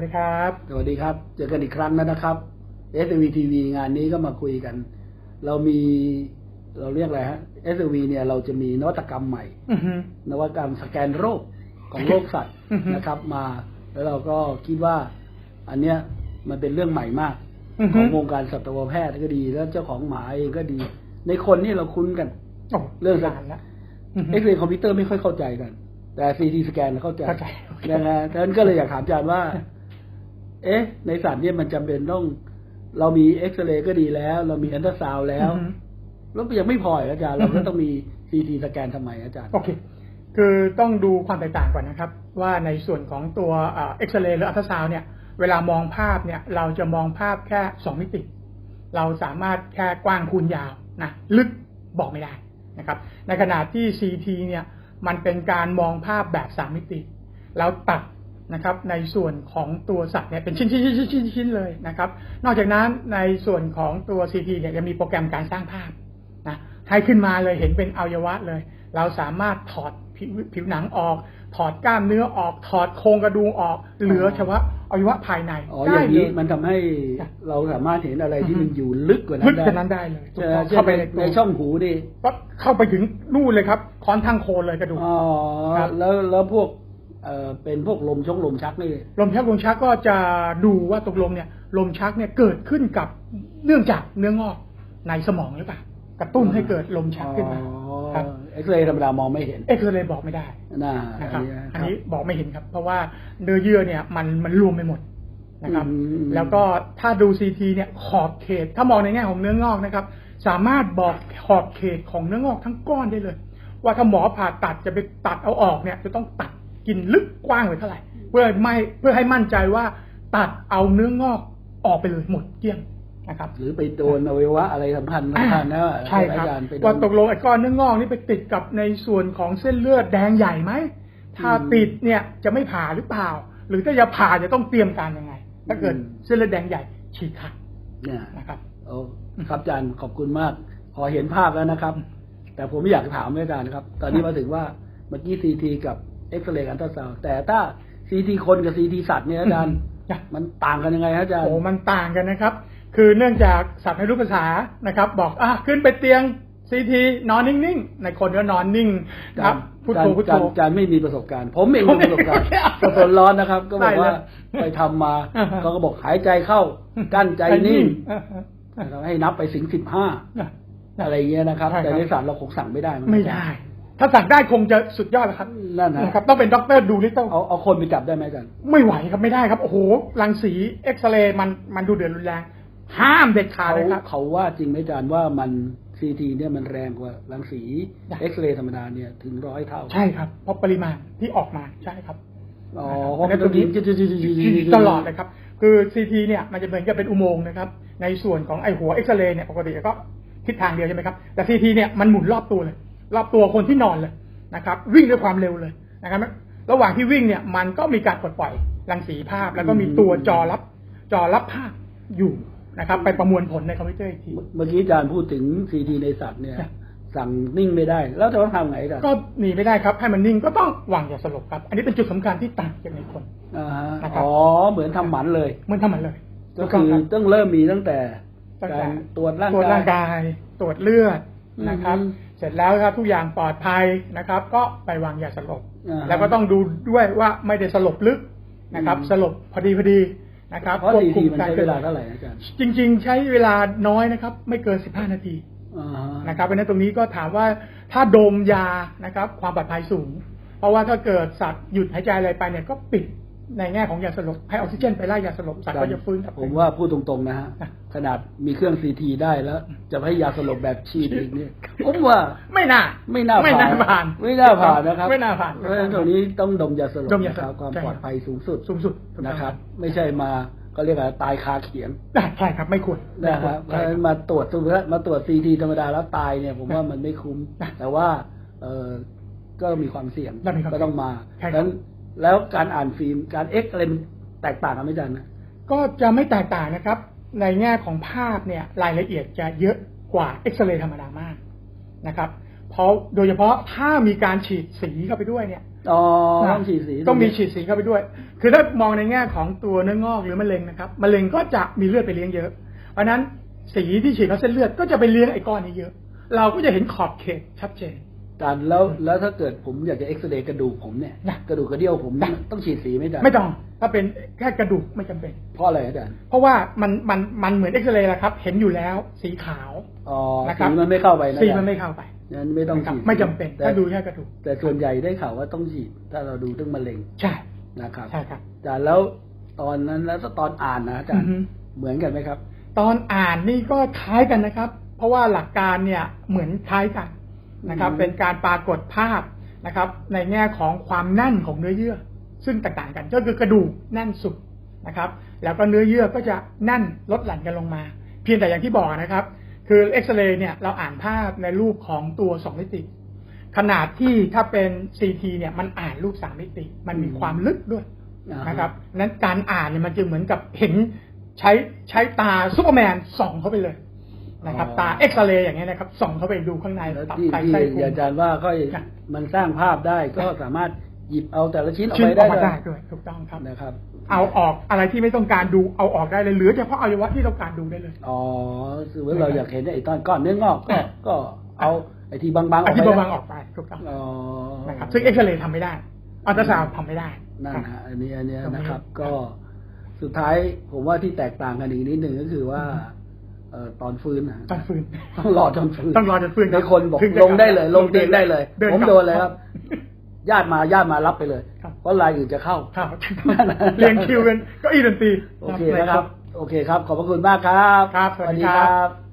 วัสดีครับ สวัสดีครับ เจอกันอีกครั้งแล้วนะครับ s v TV งานนี้ก็มาคุยกัน เรามีเราเรียกอะไรฮะ s v เนี่ยเราจะมีนวัตกรรมใหม่อือฮึนวัตกรรมสแกนโรคของโรคสัตว์อือฮึนะครับ มา แล้วเราก็คิดว่า อันเนี้ยมันเป็นเรื่องใหม่มากอือขฮึองวงการสัตวแพทย์ก็ดี แล้วเจ้าของหมาเองก็ดี ในคนนี่เราคุ้นกันโอ้เรื่องนานละอือฮึเอ็กเรย์คอมพิวเตอร์ไม่ค่อยเข้าใจกัน แต่ซีทีสแกนเข้าใจเข้าใจโอเคนะฮะดังนั้นก็เลยอยากถามอาจารย์ว่า เอ๊ะ ในสัตว์เนี่ยมันจำเป็นต้อง เรามีเอ็กซเรย์ก็ดีแล้ว เรามีอันตราซาวด์แล้วอือฮึแล้วยังไม่พออีกอาจารย์เราก็ต้องมีซีทีสแกนทำไมอาจารย์ โอเค คือต้องดูความแตกต่างก่อนนะครับ ว่าในส่วนของตัวเอ็กซเรย์หรืออัลตราซาวเนี่ย เวลามองภาพเนี่ย เราจะมองภาพแค่สองมิติ เราสามารถแค่กว้างคูณยาวนะลึกบอกไม่ได้นะครับ ในขณะที่ CT เนี่ยมันเป็นการมองภาพแบบสามมิติแล้วตัด นะครับ ในส่วนของตัวสัตว์เนี่ยเป็นชิ้นชิ้นชิ้นชิ้นชิ้นเลยนะครับ นอกจากนั้นในส่วนของตัว CT เนี่ยยังมีโปรแกรมการสร้างภาพนะให้ขึ้นมาเลยเห็นเป็นอวัยวะเลย เราสามารถถอดผิวผิวหนังออก ถอดกล้ามเนื้อออก ถอดโครงกระดูกออก เหลือเฉพาะอวัยวะภายในอ๋ออได้ย่างเลนี้ยมันทำให้จ้ะเราสามารถเห็นอะไรที่อือฮึมันอยู่ลึกกว่านั้ลึนกได้กว่านั้นได้เลยถูกเช่ต้องเช่เข้าไปนในในตัวช่องหูนี่ก็เข้าไปถึงนู่นเลยครับค้อนทางโคนเลยกระดูกอ๋อครับแล้วแล้วพวก เอ่อเป็นพวกลมชงลมชักนี่ลมชักลมชักก็จะดูว่าตกลงเนี่ย ลมชักเนี่ยเกิดขึ้นกับเนื่องจากเนื้องอกในสมองหรือเปล่ากระตุ้นให้เกิดลมชักขึ้นมาครับเอ็กซเรย์ธรรมดามองไม่เห็นเอ็กซเรย์บอกไม่ได้น่านะครับอัอันนนี้นี้บอกไม่เห็นครับ เพราะว่าเนื้อเยื่อเนี่ยมันมันรวมไปหมดนะครับอืมแล้วก็ถ้าดูซีทีเนี่ยขอบเขต ถ้ามองในแง่ของเนื้องอกนะครับ สามารถบอกขอบเขตของเนื้องอกทั้งก้อนได้เลย ว่าถ้าหมอผ่าตัดจะไปตัดเอาออกเนี่ย จะต้องตัด กินลึกกว้างไปเท่าไหร่ เพื่อไม่เพื่อให้มั่นใจว่าตัดเอาเนื้องอกออกไปเลยหมดเกลี้ยงนะครับ หรือไปโดนอวัยวะอะไรสำคัญสำคัญนะใช่ครับอาจารย์ไปโดนว่าตกลงไอ้ก้อนเนื้องอกนี่ไปติดกับในส่วนของเส้นเลือดแดงใหญ่ไหมถ้าอืมติดเนี่ยจะไม่ผ่าหรือเปล่า หรือถ้าจะผ่าจะต้องเตรียมการยังไง ถ้าเกิดอืมเส้นเลือดแดงใหญ่ฉีกขาดเนี่ยนะครับโอ้ครับอาจารย์ขอบคุณมากพอเห็นภาพแล้วนะครับ แต่ผมไม่อยากถามอาจารย์ครับ ตอนนี้มาถึงว่าเมื่อกี้ซีทีกับ เอ็กซเรย์อันตราซาวด์แต่ถ้าซีทีคนกับซีทีสัตว์เนี่ยอาจารย์จ้ะมันต่างกันยังไงฮะอาจารย์โอ้มันต่างกันนะครับ คือเนื่องจากสัตว์ไม่รู้ภาษานะครับ บอกอะขึ้นไปเตียงซีทีนอนนิ่งๆในคนก็นอนนิ่งครับพุทโธพุทโธอาจารย์ไม่มีประสบการณ์ ผมเองผมมีประสบการณ์ไม่เอาสดๆร้อนนะครับ ก็บอกว่าได้เลยไปทำมาอ่าฮะเขาก็บอกหายใจเข้ากั้นใจนิ่งอ่าฮะนะครับให้นับไปถึงสิบห้าอ่าอะไรเงี้ยนะครับใช่ครับแต่ในสัตว์เราคงสั่งไม่ได้นไม่ได้ ถ้าสั่งได้คงจะสุดยอดแล้วครับนั่นนะนะครับ ต้องเป็นด็อกเตอร์ดูลิตเติ้ลเอาเอาคนไปจับได้ไหมอาจารย์ไม่ไหวครับไม่ได้ครับ โอ้โหรังสีเอ็กซเรย์มันมันดูเดือดรุนแรง ห้ามเด็ดขาดเขาเลยครับเขาว่าจริงไหมอาจารย์ว่ามันซีทีเนี่ยมันแรงกว่ารังสีได้เอ็กซเรย์ธรรมดาเนี่ยถึงร้อยเท่า ใช่ครับ เพราะปริมาณที่ออกมาใช่ครับอ๋อนะครับเพราะมันต้องยิงตลอดเลยครับ คือซีทีเนี่ยมันจะเหมือนกับเป็นอุโมงค์นะครับ ในส่วนของไอหัวเอ็กซเรย์เนี่ยปกติก็ทิศทางเดียวใช่ไหมครับแต่ซีทีเนี่ยมันหมุนรอบตัวเลย รอบตัวคนที่นอนเลยนะครับ วิ่งด้วยความเร็วเลยนะครับ ระหว่างที่วิ่งเนี่ยมันก็มีการปลดปล่อยรังสีภาพ แล้วก็มีตัวจอรับจอรับภาพอยู่นะครับ ไปประมวลผลในคอมพิวเตอร์อีกทีเมื่อกี้อาจารย์พูดถึงซีทีในสัตว์เนี่ยจ้ะสั่งนิ่งไม่ได้ แล้วจะต้องทำไงอาจารย์ก็หนีไม่ได้ครับ ให้มันนิ่งก็ต้องวางยาสลบครับ อันนี้เป็นจุดสำคัญที่ต่างจากในคนอ่าฮะนะครับอ๋อเหมือนทำหมันเลยเหมือนทำมันเลย ก็คือถูต้งรับต้องเริ่มมีตั้งแต่ตั้งแต่การตรวจร่างตรวจการ่ายงกายตรวจเลือดนะครับอืม เสร็จแล้วครับทุกอย่างปลอดภัยนะครับ ก็ไปวางยาสลบอ่าฮะแล้วก็ต้องดูด้วยว่าไม่ได้สลบลึกนะครับอืมสลบพอดีพอดีนะครับเพราะควบซีคุทีมมันการใช้เคลื่เวอนลาไหวเท่าไหร่อาจารย์จริง ๆ ใช้เวลาน้อยนะครับ ไม่เกิน15นาทีอ่าฮะนะครับเพราะฉะนั้นตรงนี้ก็ถามว่าถ้าดมยานะครับ ความปลอดภัยสูง เพราะว่าถ้าเกิดสัตว์หยุดหายใจอะไรไปเนี่ยก็ปิด ในแง่ของยาสลบให้ออกซิเจนไปไล่ยาสลบสัตว์ก็จะฟื้นกลับผมว่าพูดตรงๆนะฮะอะขนาดมีเครื่องซีทีได้แล้ว จะให้ยาสลบแบบฉีดอีกเนี่ยผมว่าไม่น่า ไม่น่าไม่น่าผ่าน ไม่น่าผ่านนะครับ ไม่น่าผ่านเพราะฉะนั้นตรงนี้ต้องดมยาสลบดมยานะสคลรับบความใช่ปลอดภัยสูงสุดสูงสุดถูกต้องนะครับ ไม่ใช่มาก็เรียกว่าตายคาเขียงได้ใช่ครับไม่ควรนะครับเพไม่ราะควรฉะนั้นมาตรวจสมมติว่ามาตรวจซีทีธรรมดาแล้วตายเนี่ย ผมว่ามันไม่คุ้มอะแต่ว่าเออก็มีความเสี่ยงได้มีความก็ต้องมาใช่ครับดังนั้น แล้วการอ่านฟิล์มการเอ็กอะไรมันแตกต่างกันไหมอาจารย์นะก็จะไม่แตกต่างนะครับ ในแง่ของภาพเนี่ยรายละเอียดจะเยอะกว่าเอ็กซเรย์ธรรมดามากนะครับ เพราะโดยเฉพาะถ้ามีการฉีดสีเข้าไปด้วยเนี่ยอ๋อนะต้องฉีดสีต้องมีฉีดสีเข้าไปด้วย คือถ้ามองในแง่ของตัวเนื้องอกหรือมะเร็งนะครับมะเร็งก็จะมีเลือดไปเลี้ยงเยอะ เพราะฉะนั้นสีที่ฉีดเข้าเส้นเลือดก็จะไปเลี้ยงไอ้ก้อนนี้เยอะ เราก็จะเห็นขอบเขตชัดเจนอา จารย์แล้วแล้วถ้าเกิดผมอยากจะเอ็กซเรย์กระดูกผมเนี่ยนะ กระดูกกระเดี่ยวผมเนี่ยนะต้องฉีดสีไหมอาจารย์ไม่ต้อง ถ้าเป็นแค่กระดูกไม่จำเป็น เพราะอะไรอาจารย์เพราะว่ามันมันมันเหมือนเอ็กซเรย์แหละครับ เห็นอยู่แล้วสีขาว อ๋อนะครับ สีมันไม่เข้าไปนะสีอาจารย์มันไม่เข้าไปงั้นไม่ต้องนะครับฉีดไม่จำเป็น แต่ถ้าดูแค่กระดูกแต่ส่วนใหญ่ได้ข่าวว่าต้องฉีด ถ้าเราดูเรื่องมะเร็งใช่ นะครับใช่ครับ อาจารย์แล้วตอนนั้นแล้วตอนอ่านนะอาจารย์อือฮึ เหมือนกันไหมครับ ตอนอ่านนี่ก็คล้ายกันนะครับ เพราะว่าหลักการเนี่ยเหมือนคล้ายกัน นะครับอืมเป็นการปรากฏภาพนะครับ ในแง่ของความแน่นของเนื้อเยื่อ ซึ่งแตกต่างกันก็คือกระดูกแน่นสุดนะครับ แล้วก็เนื้อเยื่อก็จะแน่นลดหลั่นกันลงมา เพียงแต่อย่างที่บอกนะครับ คือเอ็กซเรย์เนี่ยเราอ่านภาพในรูปของตัวสองมิติขนาดที่ถ้าเป็นซีทีเนี่ยมันอ่านรูปสามมิติ มันมีอืมความลึกด้วยอ่าฮนะครับนั้นการอ่านเนี่ยมันจะเหมือนกับเห็นใช้ใช้ตาซูเปอร์แมนส่องเข้าไปเลย นะครับ ตาเอ็กซเรย์อย่างเงี้ยนะครับส่องเข้าไปดูข้างในแล้วตับที่ไตที่ไส้พุง อาจารย์ว่าก็ค่ะมันสร้างภาพได้ก็สามารถหยิบเอาแต่ละชิ้นออกชิ้นไปอได้อกมาเลยได้ด้วยถูกต้องครับ นะครับเอาออกอะไรที่ไม่ต้องการดูเอาออกได้เลยเหลือเฉพาะอวัยวะที่ต้องการดูได้เลย อ๋อคือว่าเราอยากเห็นไอ้ตอนก้อนเนื้องอกก็อะก็เอาไอ้ที่บางๆออกอไปธิบายนะบางออกไปถูกต้องอ๋อ นะครับซึ่งเอ็กซเรย์ทำไม่ได้อัลตราซาวด์ทำไม่ได้นั่นครับฮะอันนี้อันเนี้ยตรงนี้นะครับครับก็สุดท้ายผมว่าที่แตกต่างกันอีกนิดหนึ่งก็คือว่าเอ่อ ตอนฟื้นนะตอนฟื้นต้องรอจนฟื้นต้องรอจนฟื้นในคนบอกถึจะลงได้เลย ลงเตียงได้เลยดิผมกบโดนเลยครับญาติมาญาติมารับไปเลยครับเพราะรายอื่นจะเข้าครับเรียงคิวเป็นเก็อีดนตรีโอเคนะครับ โอเคครับ ขอบพระคุณมากครับ ครับสวัสดีครับบ